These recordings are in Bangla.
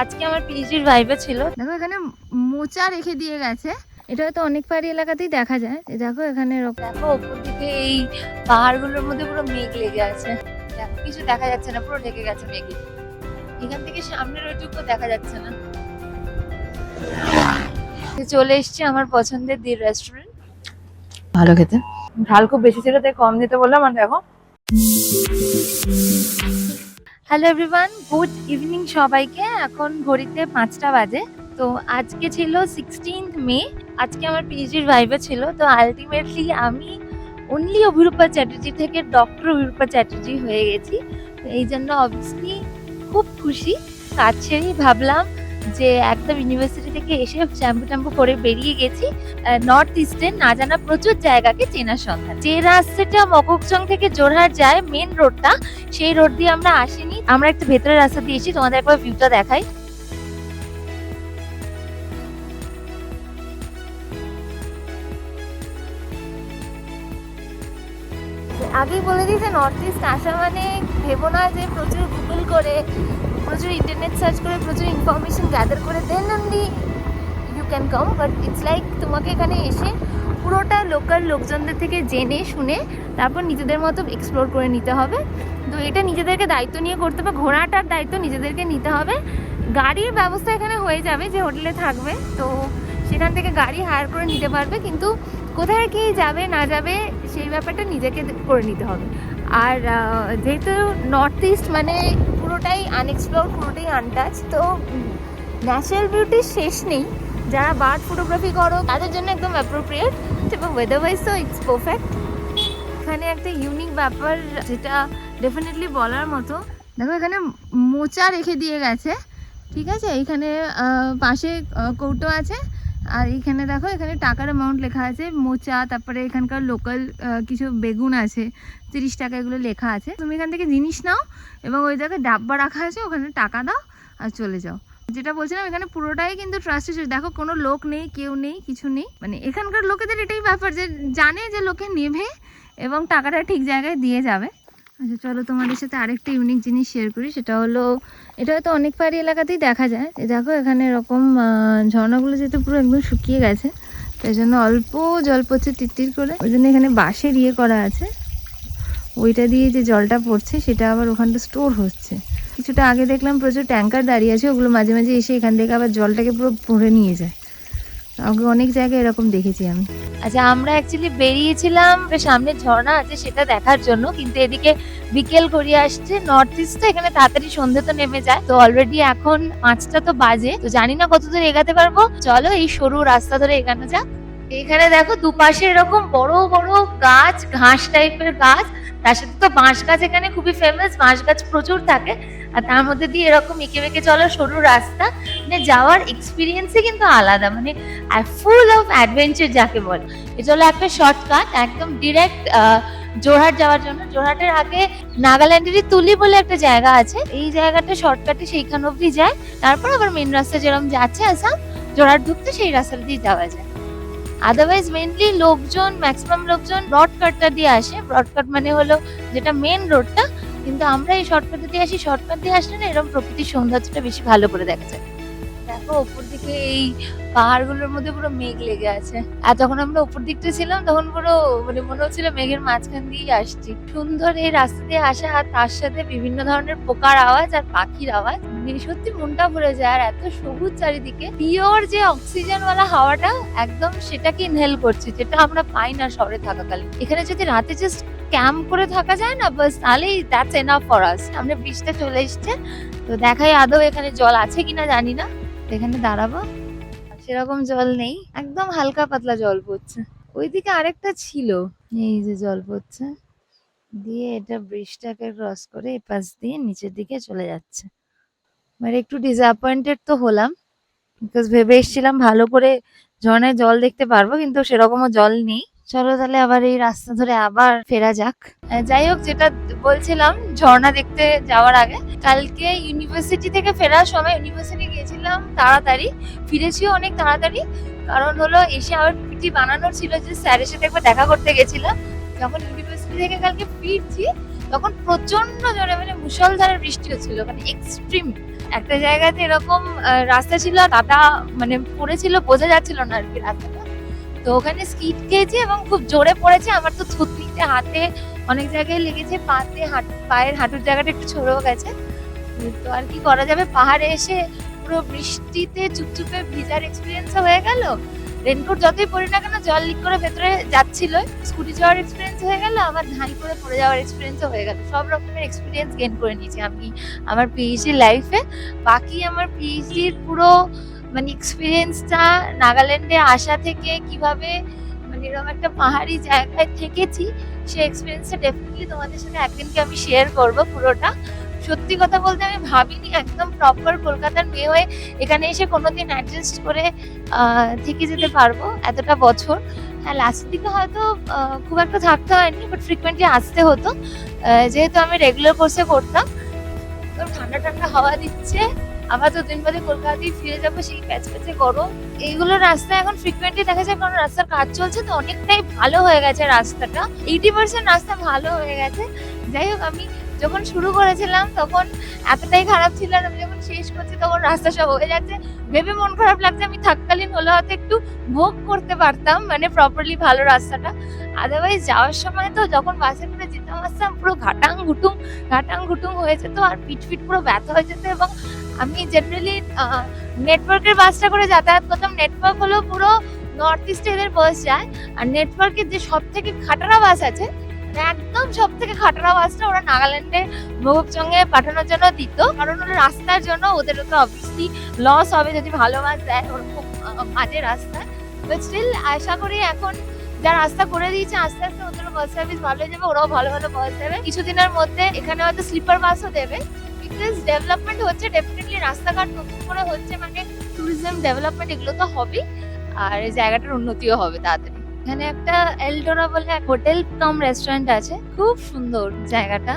আজকে আমার পিজির ভাইবে ছিল। দেখো এখানে মোচা রেখে দিয়ে গেছে। এটা হয়তো অনেক পাহাড়ি এলাকাতেই দেখা যায়। এই দেখো এখানে দেখো ওপর দিকে এই পাহাড়গুলোর মধ্যে পুরো মেঘ লেগে আছে। দেখো কিছু দেখা যাচ্ছে না পুরো ঢেকে গেছে মেঘে। এখান থেকে সামনের ওইটুকু দেখা যাচ্ছে না। চলে এসেছি আমার পছন্দের দি রেস্টুরেন্ট ভালো খেতে। ঝাল খুব বেশি ছিল তাই কম দিতে বললাম। আর দেখো। হ্যালো এভরিওয়ান গুড ইভিনিং সবাইকে। এখন ঘড়িতে পাঁচটা বাজে। তো আজকে ছিল সিক্সটিন্থ মে আজকে আমার পিএইচডির ভাইবে ছিল। তো আলটিমেটলি আমি অনলি অভিরূপা চ্যাটার্জি থেকে ডক্টর অভিরূপা চ্যাটার্জি হয়ে গেছি। এই জন্য অবভিয়াসলি খুব খুশি। কাছেই ভাবলাম যে একদম ইউনিভার্সিটি থেকে এসে শ্যাম্পু ট্যাম্পু করে বেরিয়ে গেছি নর্থ ইস্টের না জানা প্রচুর জায়গাকে চেনার সন্ধান। যে রাস্তাটা মককচং থেকে জোরহাট যায় মেন রোডটা সেই রোড দিয়ে আমরা আসিনি। আমরা একটু ভেতরের রাস্তা দিয়ে এসেছি তোমাদের একবার ভিউটা দেখাই। আগেই বলে যে নর্থ ইস্ট আসা মানে ভেবো না যে প্রচুর গুগল করে প্রচুর ইন্টারনেট সার্চ করে, প্রচুর ইনফরমেশন গ্যাদার করে then only you can come but it's like তোমাকে এখানে এসে পুরোটা লোকাল লোকজনদের থেকে জেনে, শুনে তারপর নিজেদের মতো এক্সপ্লোর করে নিতে হবে। তো এটা নিজেদেরকে দায়িত্ব নিয়ে করতে হবে, ঘোরাটার দায়িত্ব নিজেদেরকে নিতে হবে। গাড়ির ব্যবস্থা এখানে হয়ে যাবে যে হোটেলে থাকবে, তো সেখান থেকে গাড়ি হায়ার করে নিতে পারবে, কিন্তু কোথায় কি যাবে, না যাবে সেই ব্যাপারটা নিজেকে করে নিতে হবে। আর যেহেতু নর্থ ইস্ট মানে পুরোটাই আনএক্সপ্লোর পুরোটাই আনটাচ তো ন্যাচারাল বিউটির শেষ নেই। যারা বার্ড ফটোগ্রাফি করো, তাদের জন্য একদম অ্যাপ্রোপ্রিয়েট এবং ওয়েদার ওয়াইজ তো ইটস পারফেক্ট এখানে একটা ইউনিক ব্যাপার, যেটা ডেফিনেটলি বলার মতো। দেখো, এখানে মোচা রেখে দিয়ে গেছে, ঠিক আছে? এখানে পাশে কৌটো আছে। আর এখানে দেখো, এখানে টাকার অ্যামাউন্ট লেখা আছে, মোচা, তারপরে এখানকার লোকাল কিছু বেগুন আছে, তিরিশ টাকা এগুলো লেখা আছে। তুমি এখান থেকে জিনিস নাও এবং ওই জায়গায় ডাব্বা রাখা আছে, ওখানে টাকা দাও আর চলে যাও। যেটা বলছিলাম, এখানে পুরোটাই কিন্তু ট্রাস্টেড দেখো, কোনো লোক নেই, কেউ নেই, কিছু নেই। মানে এখানকার লোকেদের এটাই ব্যাপার যে জানে যে লোকে নেবে এবং টাকাটা ঠিক জায়গায় দিয়ে যাবে। আচ্ছা চলো তোমাদের সাথে আরেকটা ইউনিক জিনিস শেয়ার করি, সেটা হলো, এটা হয়তো অনেক পাহাড়ি এলাকাতেই দেখা যায় এই দেখো এখানে এরকম ঝর্ণাগুলো যেহেতু পুরো একদম শুকিয়ে গেছে, তাই জন্য অল্প জল পড়ছে তিত্তির করে, ওই জন্য এখানে বাঁশের ইয়ে করা আছে, ওইটা দিয়ে যে জলটা পড়ছে, সেটা আবার ওখানটা স্টোর হচ্ছে। কিছুটা আগে দেখলাম প্রচুর ট্যাঙ্কার দাঁড়িয়ে আছে, ওগুলো মাঝে মাঝে এসে এখান থেকে আবার জলটাকে পুরো ভরে নিয়ে যায়। আগে অনেক জায়গায় এরকম দেখেছি আমি। আচ্ছা আমরা অ্যাকচুয়ালি বেরিয়েছিলাম সামনে ঝর্ণা আছে সেটা দেখার জন্য, কিন্তু এদিকে বিকেল গড়িয়ে আসছে নর্থ ইস্ট এখানে তাড়াতাড়ি সন্ধে তো নেমে যায়। তো অলরেডি এখন পাঁচটা তো বাজে, তো জানি না কত দূর এগাতে পারব। চলো এই সরু রাস্তা ধরে এগানো যাক। এখানে দেখো দুপাশে এরকম বড় বড় গাছ, ঘাস টাইপের গাছ। তার সাথে তো বাঁশ গাছ এখানে খুবই ফেমাস বাঁশ গাছ প্রচুর থাকে। আর তার মধ্যে দিয়ে এরকম এঁকে বেঁকে চলো সরু রাস্তা। মানে যাওয়ার এক্সপিরিয়েন্সই কিন্তু আলাদা। মানে ফুল অফ অ্যাডভেঞ্চার যাকে বলে। এটা হলো একটা শর্টকাট একদম ডিরেক্ট জোরহাট যাওয়ার জন্য। জোরহাটের আগে নাগাল্যান্ডেরই তুলি বলে একটা জায়গা আছে। এই জায়গাটা শর্টকাটে সেইখান অবধি যায়। তারপর আবার মেন রাস্তা যেরকম যাচ্ছে, আসাম। জোরহাট ঢুকতে সেই রাস্তা দিয়ে যাওয়া যায়। আদারওয়াইজ মেনলি লোকজন ম্যাক্সিমাম লোকজন ব্রডকাটটা দিয়ে আসে। ব্রডকাট মানে হলো যেটা মেন রোডটা কিন্তু আমরা এই শর্টকাট দিয়ে আসি শর্টকাট দিয়ে আসলে না এরকম প্রকৃতির সৌন্দর্যটা বেশি ভালো করে দেখা যায়। দেখো, ওপর দিকে এই পাহাড়গুলোর মধ্যে পুরো মেঘ লেগে আছে। আর যখন আমরা উপর দিকটা ছিলাম, তখন পুরো মানে মনে হচ্ছিল মেঘের মাঝখান দিয়েই আসছি। সুন্দর এই রাস্তা দিয়ে আসা আর তার সাথে বিভিন্ন ধরনের পোকার আওয়াজ আর পাখির আওয়াজ সত্যি মনটা ভরে যায় আর এত সবুজ চারিদিকে। পিওর যে অক্সিজেন ওয়ালা হাওয়াটা, একদম সেটাকে ইনহেল করছি, যেটা আমরা পাই না শহরে থাকাকালীন। এখানে যদি রাতে জাস্ট ক্যাম্প করে থাকা যায় না, বাস তাহলেই দ্যাটস এনাফ ফর আস আমরা বৃষ্টিতে চলে এসছে, তো দেখাই আদৌ এখানে জল আছে কিনা জানি না। এখানে দাঁড়াবো, সেরকম জল নেই, একদম হালকা পাতলা জল পড়ছে। ওইদিকে আরেকটা ছিল, এই যে জল পড়ছে, দিয়ে এটা ব্রিজটাকে ক্রস করে এপাশ দিয়ে নিচের দিকে চলে যাচ্ছে। মানে একটু ডিসঅ্যাপয়েন্টেড তো হলাম বিকজ ভেবে এসেছিলাম ভালো করে ঝর্ণায় জল দেখতে পারব, কিন্তু সেরকমও জল নেই। চলো তাহলে আবার এই রাস্তা ধরে আবার ফেরা যাক। যাই হোক, যেটা বলছিলাম, ঝর্ণা দেখতে যাওয়ার আগে, কালকে ইউনিভার্সিটি থেকে ফেরার সময় ইউনিভার্সিটি গিয়েছিলাম তাড়াতাড়ি, ফিরেছিও অনেক তাড়াতাড়ি, কারণ হলো এসে আবার পিটি বানানোর ছিল যে স্যারের সাথে একবার দেখা করতে গেছিলাম, যখন ইউনিভার্সিটি থেকে কালকে ফিরছি তখন প্রচণ্ড জোরে মানে মুষলধারে বৃষ্টি হচ্ছিল মানে এক্সট্রিম একটা জায়গাতে এরকম রাস্তা ছিল কাদা মানে পড়েছিল, বোঝা যাচ্ছিল না আর কি রাস্তাটা। তো ওখানে স্কিট খেয়েছি এবং খুব জোরে পড়েছে, আমার তো থুতনিতে হাতে অনেক জায়গায় লেগেছে, পাতে পায়ের হাঁটুর জায়গাটা একটু ছড়েও গেছে। তো আর কি করা যাবে? পাহাড়ে এসে পুরো বৃষ্টিতে চুপচুপে ভিজার এক্সপিরিয়েন্স হয়ে গেল। রেনকোট যতই পরি না কেন জল লিক করে ভেতরে যাচ্ছিল। স্কুটি যাওয়ার এক্সপিরিয়েন্স হয়ে গেল, আবার ধাই করে পড়ে যাওয়ার এক্সপিরিয়েন্সও হয়ে গেল। সব রকমের এক্সপিরিয়েন্স গেন করে নিয়েছি আমি আমার পিএইচডি লাইফে বাকি আমার পিএইচডির পুরো মানে এক্সপিরিয়েন্সটা নাগাল্যান্ডে আসা থেকে কীভাবে মানে এরকম একটা পাহাড়ি জায়গায় থেকেছি, সেই এক্সপিরিয়েন্সটা ডেফিনেটলি তোমাদের সাথে একদিনকে আমি শেয়ার করব পুরোটা। সত্যি কথা বলতে আমি ভাবিনি একদম প্রপার কলকাতার মেয়ে হয়ে এখানে এসে কোনোদিন অ্যাডজাস্ট করে থেকে যেতে পারব এতটা বছর। হ্যাঁ লাস্টের দিকে হয়তো খুব একটা থাকতে হয়নি বাট ফ্রিকুয়েন্টলি আসতে হতো। যেহেতু আমি রেগুলার কোর্সে করতাম, তো ঠান্ডা ঠান্ডা হাওয়া দিচ্ছে, আবার তো দিন বাদে কলকাতায় ফিরে যাব, সেই প্যাচ প্যাচে গরম। এইগুলো রাস্তা এখন ফ্রিকুয়েন্টলি দেখা যায়, কারণ রাস্তার কাজ চলছে, তো অনেকটাই ভালো হয়ে গেছে রাস্তাটা। এইটি পার্সেন্ট রাস্তা ভালো হয়ে গেছে। যাই হোক, আমি যখন শুরু করেছিলাম, তখন এতটাই খারাপ ছিল আর আমি যখন শেষ করছি, তখন রাস্তা সব হয়ে যাচ্ছে। ভেবে মন খারাপ লাগছে, আমি থাককালীন হলে হয়তো একটু ভোগ করতে পারতাম মানে প্রপারলি ভালো রাস্তাটা। আদারওয়াইজ যাওয়ার সময় তো যখন বাসে করে যেতাম, আসতাম, পুরো ঘাটাং ঘুটুং ঘাটাং ঘুটুং হয়ে যেত আর পিঠ ফিট পুরো ব্যথা হয়ে যেত এবং আমি জেনারেলি নেটওয়ার্কের বাসটা করে যাতায়াত করতাম। নেটওয়ার্ক হলো পুরো নর্থ ইস্টে এদের বাস যায়। আর নেটওয়ার্কের যে সব থেকে খাটারা বাস আছে একদম সব থেকে খাটারা বাসটা ওরা নাগাল্যান্ডে মোগকচঙ্গে পাঠানোর জন্য দিত। কারণ ওরা রাস্তার জন্য ওদেরও তো অবভিয়াসলি লস হবে যদি ভালো বাস দেয়। ওরকম খুব মাঝে রাস্তা। বাট স্টিল আশা করি এখন যা রাস্তা করে দিয়েছে, আস্তে আস্তে ওদেরও বাস সার্ভিস ভালো হয়ে যাবে ওরাও ভালো ভালো বাস দেবে। কিছুদিনের মধ্যে এখানে হয়তো স্লিপার বাসও দেবে। বিকজ ডেভেলপমেন্ট হচ্ছে ডেফিনেটলি রাস্তাঘাট নতুন করে হচ্ছে মানে ট্যুরিজম ডেভেলপমেন্ট এগুলো তো হবেই। আর এই জায়গাটার উন্নতিও হবে তাড়াতাড়ি। এখানে একটা এলডোরা বলে হোটেল কাম রেস্টুরেন্ট আছে। খুব সুন্দর জায়গাটা।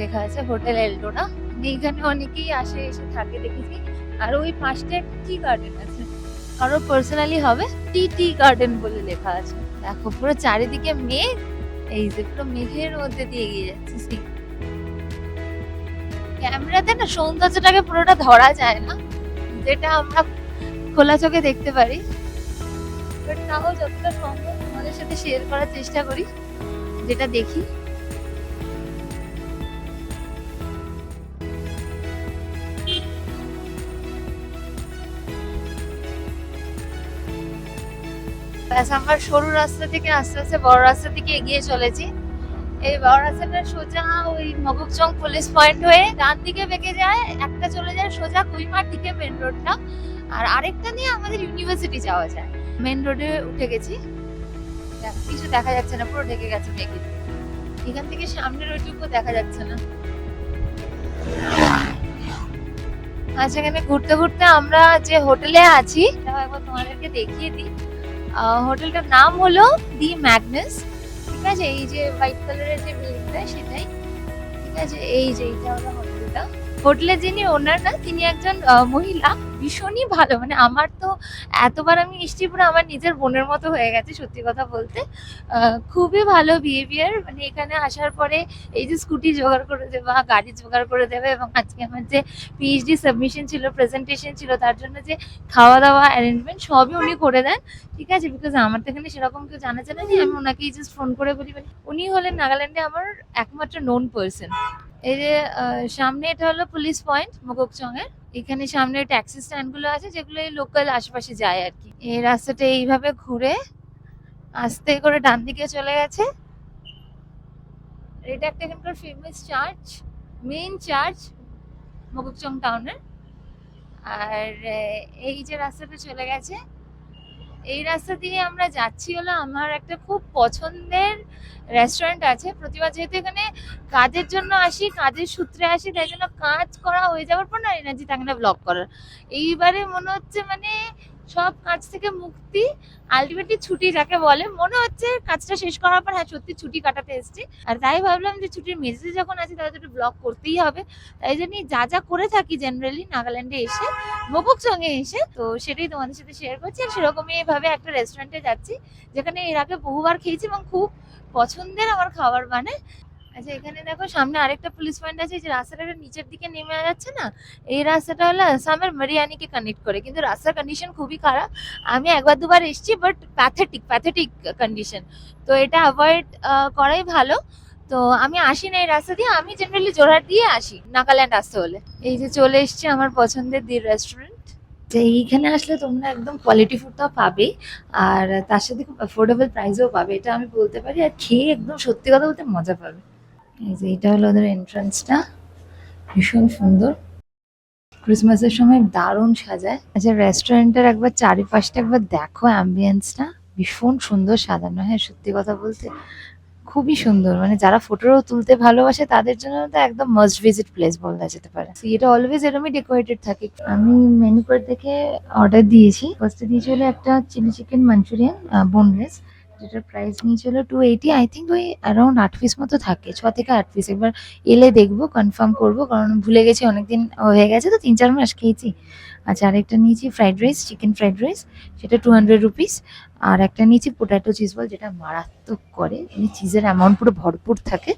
লেখা আছে হোটেল এলডোরা এইখানে অনেকেই আসে, এসে থাকে দেখেছি। আর ওই পাশটা একটা টি গার্ডেন আছে। কারও পার্সোনালি হবে টি টি গার্ডেন বলে লেখা আছে। দেখো, পুরো চারিদিকে মেঘ। এই যে পুরো মেঘের মধ্যে দিয়ে এগিয়ে যাচ্ছে see? ক্যামেরাতে না সৌন্দর্যটাকে পুরোটা ধরা যায় না। যেটা আমরা খোলা চোখে দেখতে পারি। বাট তাও যতটা সম্ভব তোমাদের সাথে শেয়ার করার চেষ্টা করি, যেটা দেখি। ব্যাস, আমরা সরু রাস্তা থেকে আস্তে আস্তে বড় রাস্তা দিকে এগিয়ে চলেছি। এই বড় রাস্তাটা সোজা ওই মগকচং পুলিশ পয়েন্ট হয়ে ডান দিকে বেঁকে যায়, একটা চলে যায় সোজা কুইমার দিকে মেন রোডটা। আর আরেকটা নিয়ে আমাদের ইউনিভার্সিটি যাওয়া যায়। মেন রোডে উঠে গেছি। কিছু দেখা যাচ্ছে না, পুরো ঢেকে গেছে মেঘে। এখান থেকে সামনের ওইটুকু দেখা যাচ্ছে না। আচ্ছা এখানে ঘুরতে ঘুরতে আমরা যে হোটেলে আছি একবার তোমাদেরকে দেখিয়ে দিই। হোটেলটার নাম হলো দি ম্যাগনাস। ঠিক আছে? এই যে হোয়াইট কালারের যে বিল্ডিংটা সেটাই। ঠিক আছে? এই যে, এইটা হলো হোটেলটা। হোটেলের যিনি ওনার না, তিনি একজন মহিলা, ভীষণই ভালো। মানে আমার তো এতবার আমি মিষ্টি পুরো আমার নিজের বোনের মতো হয়ে গেছে, সত্যি কথা বলতে। খুবই ভালো বিহেভিয়ার মানে এখানে আসার পরে এই যে স্কুটি জোগাড় করে দেওয়া, গাড়ি জোগাড় করে দেবে এবং আজকে আমার যে পিএইচডি সাবমিশন ছিল প্রেজেন্টেশন ছিল, তার জন্য যে খাওয়া দাওয়া অ্যারেঞ্জমেন্ট সবই উনি করে দেন। ঠিক আছে? বিকজ আমার তো এখানে সেরকম কেউ জানা জানা নেই, আমি ওনাকেই জাস্ট ফোন করে বলি উনি হলেন নাগাল্যান্ডে আমার একমাত্র নোন পার্সন এই যে সামনে এটা হলো পুলিশ পয়েন্ট মোগকচং এর এখানে সামনে ট্যাক্সি স্ট্যান্ডগুলো আছে, যেগুলো এই লোকাল আশেপাশে যায় আর কি। এই রাস্তাটা এইভাবে ঘুরে আস্তে করে ডান দিকে চলে গেছে। এটা একটা এখানকার famous church main church Mokokchung টাউনের আর এই যে রাস্তাটা চলে গেছে এই রাস্তা দিয়ে আমরা যাচ্ছি হলো আমার একটা খুব পছন্দের রেস্টুরেন্ট আছে। প্রতিবার যেহেতু এখানে কাজের জন্য আসি, কাজের সূত্রে আসি, তাই জন্য কাজ করা হয়ে যাওয়ার পর না এনার্জি থাকে না ব্লক করার। এইবারে মনে হচ্ছে মানে সব কাজ থেকে মুক্তি আলটিমেটলি ছুটি যাকে বলে, মনে হচ্ছে কাজটা শেষ করার পর হ্যাঁ সত্যি ছুটি কাটাতে এসেছি। আর তাই ভাবলাম যে ছুটির মেসেজ যখন আছে তাহলে একটু ব্লগ করতেই হবে। তাই জন্য যা যা করে থাকি জেনারেলি নাগাল্যান্ডে এসে মোবক সঙ্গে এসে, তো সেটাই তোমাদের সাথে শেয়ার করছি। আর সেরকমই এইভাবে একটা রেস্টুরেন্টে যাচ্ছি, যেখানে এর আগে বহুবার খেয়েছি এবং খুব পছন্দের আমার খাবার মানে আচ্ছা এখানে দেখো সামনে আরেকটা পুলিশ পয়েন্ট আছে যে রাস্তাটা নিচের দিকে নেমে যাচ্ছে না? এই রাস্তাটা হলো আসামের মারিয়ানিকে কানেক্ট করে। কিন্তু রাস্তার কন্ডিশন খুবই খারাপ। আমি একবার দুবার এসেছি বাট প্যাথেটিক প্যাথেটিক কন্ডিশন তো এটা অ্যাভয়েড করাই ভালো। তো আমি আসি না এই রাস্তা দিয়ে, আমি জেনারেলি জোরহাট দিয়ে আসি, নাগাল্যান্ড আসতে হলে। এই যে চলে এসেছি আমার পছন্দের দি রেস্টুরেন্ট যে এইখানে আসলে তোমরা একদম কোয়ালিটি ফুডটাও পাবে, আর তার সাথে খুব অ্যাফোর্ডেবল প্রাইসেও পাবে, এটা আমি বলতে পারি। আর খেয়ে একদম সত্যি কথা বলতে মজা পাবে। যে এটা হলো ওদের এন্ট্রান্সটা ভীষণ সুন্দর। ক্রিসমাসের সময় দারুণ সাজায়। আচ্ছা রেস্টুরেন্টের একবার চারিপাশটা একবার দেখো অ্যাম্বিয়েন্সটা ভীষণ সুন্দর সাজানো। হ্যাঁ সত্যি কথা বলতে খুবই সুন্দর। মানে যারা ফটো তুলতে ভালোবাসে, তাদের জন্য তো একদম মাস্ট ভিজিট প্লেস বলা যেতে পারে। এটা অলওয়েজ এরকমই ডেকোরেটেড থাকে। আমি মেনু কার্ড দেখে অর্ডার দিয়েছি। ফার্স্টে দিয়েছিল একটা চিলি চিকেন মাঞ্চুরিয়ান বোনলেস যেটার প্রাইস নিয়েছিল টু এইটি আই থিঙ্ক ওই অ্যারাউন্ড আট পিস মতো থাকে। ছ থেকে আট পিস একবার এলে দেখব কনফার্ম করব, কারণ ভুলে গেছি, অনেকদিন হয়ে গেছে তো, তিন চার মাস খেয়েছি। আচ্ছা আরেকটা নিয়েছি fried rice chicken fried rice সেটা টু হান্ড্রেড রুপিস আর একটা নিয়েছি পোটাটো চিজ বল, যেটা মারাত্মক করে। মানে চিজের অ্যামাউন্ট পুরো ভরপুর থাকে।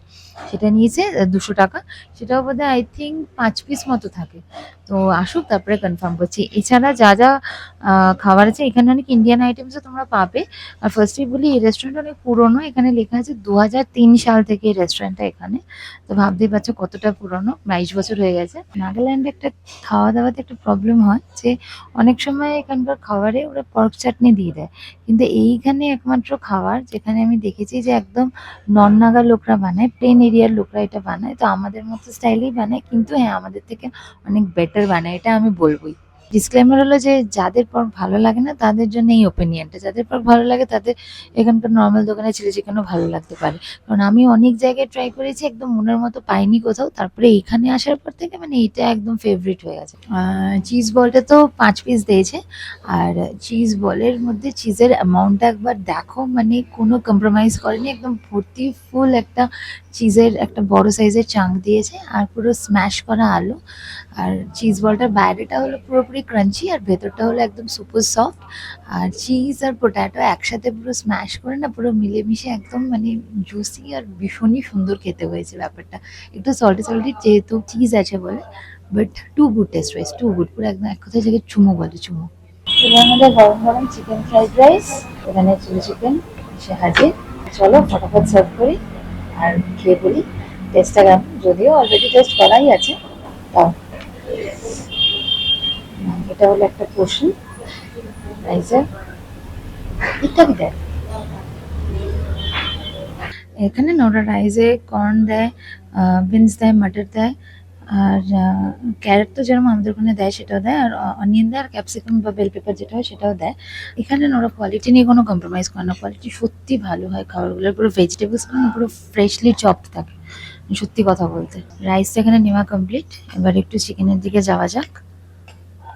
সেটা নিয়েছে দুশো টাকা। সেটাও বোধহয় আই থিঙ্ক পাঁচ পিস মতো থাকে। তো আসুক, তারপরে কনফার্ম করছি। এছাড়া যা যা খাবার আছে, এখানে অনেক ইন্ডিয়ান আইটেমসও তোমরা পাবে। আর ফার্স্টেই বলি, এই রেস্টুরেন্ট অনেক পুরনো। এখানে লেখা আছে দু হাজার তিন সাল থেকে এই রেস্টুরেন্টটা এখানে। তো ভাবতেই পারছ কতটা পুরনো বাইশ বছর হয়ে গেছে। নাগাল্যান্ডে একটা খাওয়া দাওয়াতে একটা প্রবলেম হয় যে, অনেক সময় এখানকার খাবারে ওরা পর্ক চাটনি দিয়ে দেয়। কিন্তু এইখানে একমাত্র খাবার যেখানে আমি দেখেছি যে একদম নন নাগা লোকরা বানায় প্লেন এরিয়ার লোকরা এটা বানায়। তো আমাদের মতো স্টাইলেই বানায়, কিন্তু হ্যাঁ আমাদের থেকে অনেক বেটার বানায়, এটা আমি বলবোই। ডিসক্লেমার হলো যে যাদের পর ভালো লাগে না, তাদের জন্য এই ওপিনিয়নটা যাদের পর ভালো লাগে, তাদের এখানকার নর্মাল দোকানে চিলি চিকেনও ভালো লাগতে পারে। কারণ আমি অনেক জায়গায় ট্রাই করেছি, একদম মনের মতো পাইনি কোথাও। তারপরে এখানে আসার পর থেকে মানে এটা একদম ফেভারিট হয়ে গেছে। চিজ বলটা তো পাঁচ পিস দিয়েছে। আর চিজ বলের মধ্যে চিজের অ্যামাউন্টটা একবার দেখো মানে কোনো কম্প্রোমাইজ করেনি। একদম ভর্তি ফুল একটা চিজের একটা বড় সাইজের চাঙ্ক দিয়েছে। আর পুরো স্ম্যাশ করা আলু। আর চিজ বলটার বাইরেটা হলো পুরোপুরি ক্রাঞ্চি আর ভেতরটা হলো একদম সুপার সফট আর চিজ আর পোট্যাটো একসাথে পুরো স্ম্যাশ করে না, পুরো মিলেমিশে একদম মানে জুসি আর ভীষণই সুন্দর খেতে হয়েছে ব্যাপারটা। একটু সল্টি সল্টি যেহেতু চিজ আছে বলে but too good taste rice too good পুরো একদম এক কথায় জায়গায় চুমো বলে, চুমো। আমাদের গরম গরম চিকেন ফ্রাইড রাইস এখানে চিলি চিকেন সে হাজির। চলো ফটাফট সার্ভ করি আর খেয়ে বলি টেস্টটা যদিও অলরেডি টেস্ট করাই আছে, তাও। এটা হলো একটা পোর্শন ঠিকঠাক দেয় এখানে না ওরা রাইসে কর্ন দেয় বিনস দেয় মাটার দেয়, আর ক্যারেট তো যেরকম আমাদের ওখানে দেয় সেটাও দেয়, আর অনিয়ন দেয়, আর ক্যাপসিকাম বা বেল পেপার যেটা হয় সেটাও দেয়। এখানে ওরা কোয়ালিটি নিয়ে কোনো কম্প্রোমাইজ করে না কোয়ালিটি সত্যি ভালো হয় খাবারগুলো পুরো ভেজিটেবলস পুরো ফ্রেশলি চপড থাকে। সত্যি কথা বলতে। রাইসটা এখানে নেওয়া কমপ্লিট এবার একটু চিকেনের দিকে যাওয়া যাক।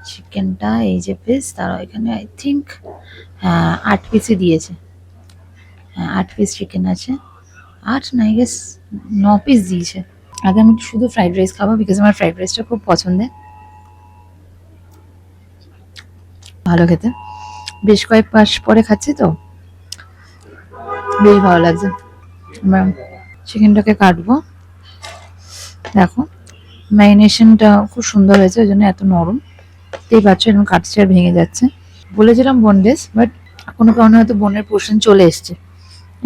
চিকেনটা এই যে পিস তারা এখানে আই থিঙ্ক আট পিসই দিয়েছে। হ্যাঁ আট পিস চিকেন আছে। আট না গেস ন পিস দিয়েছে। আগে আমি শুধু ফ্রাইড রাইস খাব বিকজ আমার ফ্রাইড রাইসটা খুব পছন্দের। ভালো খেতে। বেশ কয়েক মাস পরে খাচ্ছি তো। বেশ ভালো লাগছে। এবার চিকেনটাকে কাটবো। দেখো, ম্যারিনেশনটা খুব সুন্দর হয়েছে, ওই জন্য এত নরম। এই বাচ্চা এরকম কাটছে আর ভেঙে যাচ্ছে। বলেছিলাম বোনলেস বাট কোনো কারণে হয়তো বোনের পোর্শন চলে এসছে।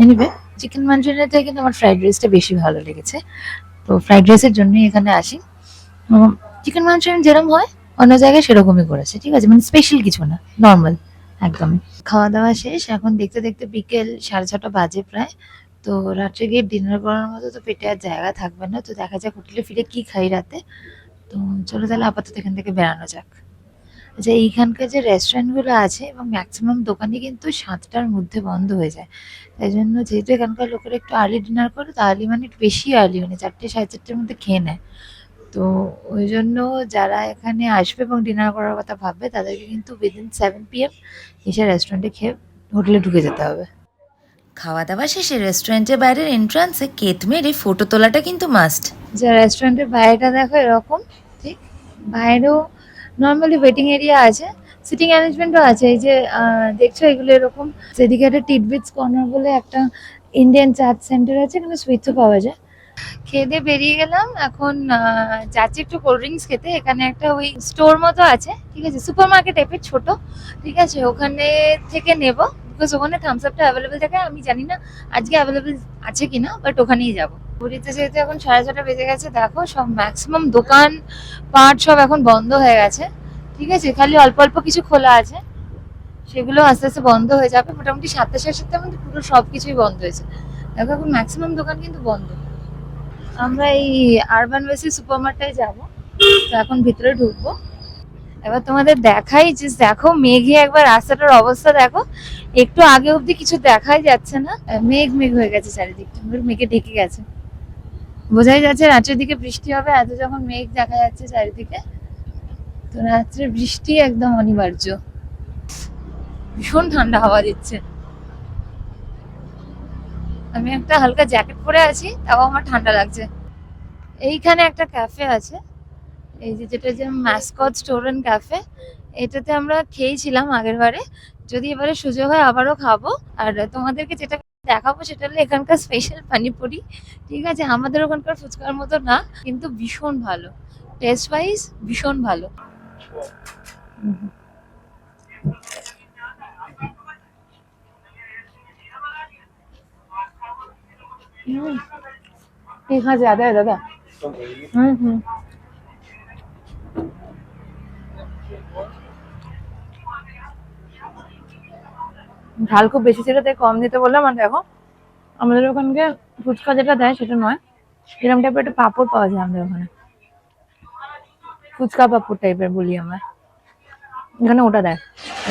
এনিওয়ে চিকেন মাঞ্চুরিয়ান থেকে কিন্তু আমার ফ্রাইড রাইসটা বেশি ভালো লেগেছে। তো ফ্রাইড রাইসের জন্যই এখানে আসি। চিকেন মাঞ্চুরিয়ান যেরকম হয়, অন্য জায়গায় সেরকমই করেছে, ঠিক আছে? মানে স্পেশাল কিছু না নর্মাল একদমই। খাওয়া দাওয়া শেষ, এখন দেখতে দেখতে বিকেল সাড়ে ছটা বাজে প্রায়। তো রাত্রে গিয়ে ডিনার করার মতো তো পেটে আর জায়গা থাকবে না, তো দেখা যাক হোটেলে ফিরে কি খাই রাতে। তো চলো তাহলে আপাতত এখান থেকে বেরানো যাক। আচ্ছা এইখানকার যে রেস্টুরেন্টগুলো আছে এবং ম্যাক্সিমাম দোকানই কিন্তু সাতটার মধ্যে বন্ধ হয়ে যায়। তাই জন্য যেহেতু এখানকার লোকেরা একটু আর্লি ডিনার করে, তো আর্লি মানে বেশি আর্লি মানে চারটে, সাড়ে চারটের মধ্যে খেয়ে নেয়। তো ওই জন্য যারা এখানে আসবে এবং ডিনার করার কথা ভাববে, তাদেরকে কিন্তু উইদিন সেভেন পি এম এসে রেস্টুরেন্টে খেয়ে হোটেলে ঢুকে যেতে হবে। খাওয়া দাওয়া শেষে রেস্টুরেন্টের বাইরের এন্ট্রান্সে কেত মেরে ফটো তোলাটা কিন্তু মাস্ট যে রেস্টুরেন্টের বাইরেটা দেখো এরকম, ঠিক? বাইরেও নর্মালি ওয়েটিং এরিয়া আছে সিটিং অ্যারেঞ্জমেন্টও আছে। এই যে দেখছ এগুলো এরকম সেদিকে একটা টিটবিটস কর্নার বলে একটা ইন্ডিয়ান চার্চ সেন্টার আছে এখানে সুইটসও পাওয়া যায়। খেয়ে দিয়ে বেরিয়ে গেলাম, এখন যাচ্ছি একটু কোল্ড ড্রিঙ্কস খেতে। এখানে একটা ওই স্টোর মতো আছে, ঠিক আছে? সুপার মার্কেট টাইপের ছোট, ঠিক আছে? ওখানে থেকে নেব। বিকজ ওখানে থামস আপটা অ্যাভেলেবেল থাকে, আমি জানি না আজকে অ্যাভেলেবেল আছে কিনা বাট ওখানেই যাব। পুরীতে যেহেতু এখন সাড়ে ছটা বেজে গেছে, দেখো সব ম্যাক্সিমাম দোকান, পাট সব এখন বন্ধ হয়ে গেছে। ঠিক আছে, খালি অল্প অল্প কিছু খোলা আছে। সেগুলো আস্তে আস্তে বন্ধ হয়ে যাবে। মোটামুটি সাতটা সাড়ে সাতটার মধ্যে পুরো সব কিছুই বন্ধ হয়েছে দেখো এখন ম্যাক্সিমাম দোকান কিন্তু বন্ধ। আমরা এই আরবান ওয়েসি সুপার মার্কেটে যাব। তো এখন ভিতরে ঢুকবো। এবার তোমাদের দেখাই যে দেখো, মেঘে একবার রাস্তাটার অবস্থা দেখো। একটু আগে অবধি কিছু দেখাই যাচ্ছে না মেঘ মেঘ হয়ে গেছে চারিদিকটা মেঘে ঢেকে গেছে। বোঝাই যাচ্ছে রাত্রের দিকে বৃষ্টি হবে, এত যখন মেঘ দেখা যাচ্ছে চারিদিকে, তো রাত্রে বৃষ্টি একদম অনিবার্য। ভীষণ ঠান্ডা হাওয়া দিচ্ছে। আমি একটা হালকা জ্যাকেট পরে আছি, তাও আমার ঠান্ডা লাগছে। এইখানে একটা ক্যাফে আছে, এই যে যেটা যে ম্যাসকট স্টোর অ্যান্ড ক্যাফে এটাতে আমরা খেয়েছিলাম আগের বারে। যদি এবারে সুযোগ হয় আবারও খাবো আর তোমাদেরকে যেটা দেখাবো সেটা হলো এখানকার স্পেশাল পানিপুরি ঠিক আছে আমাদের ওখানকার ফুচকার মতো না কিন্তু ভীষণ ভালো টেস্ট ওয়াইজ ভীষণ ভালো হুম। हम्म, तीखा ज्यादा है दादा हम्म हम्म ঝাল খুব বেশি ছিল, তাই কম দিতে বললাম। আর দেখো, আমাদের ওখানকে ফুচকা যেটা দেয় সেটা নয়, এরকম টাইপের একটা পাঁপড় পাওয়া যায় আমাদের ওখানে। ফুচকা পাঁপড় টাইপের বলি আমরা। এখানে ওটা দেয়।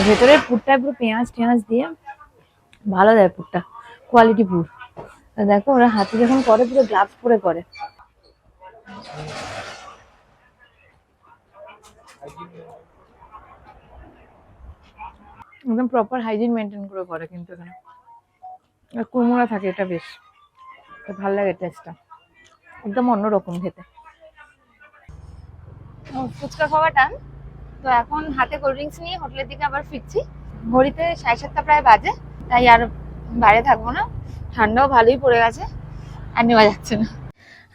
ভেতরে পুরটায় পুরো পেঁয়াজ টেঁয়াজ দিয়ে ভালো দেয় পুরটা। কোয়ালিটি পুর। দেখো, ওরা হাতে যখন করে, পুরো গ্লাভস পরে করে। একদম প্রপার হাইজিন মেনটেন করে করে কিন্তু এখানে। আর কুমড়া থাকে এটা বেশ। তো ভালো লাগে টেস্টটা একদম অন্যরকম খেতে। ফুচকা খাওয়া টান তো এখন হাতে কোল্ড ড্রিঙ্কস নিয়ে হোটেলের দিকে আবার ফিরছি। ঘড়িতে সাড়ে সাতটা প্রায় বাজে তাই আর বাইরে থাকব না। ঠান্ডাও ভালোই পড়ে গেছে আর নেওয়া যাচ্ছে না।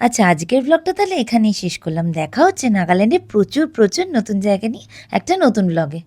আচ্ছা আজকের ব্লগটা তাহলে এখানেই শেষ করলাম। দেখা হচ্ছে নাগাল্যান্ডে প্রচুর প্রচুর নতুন জায়গা নিয়ে একটা নতুন ব্লগে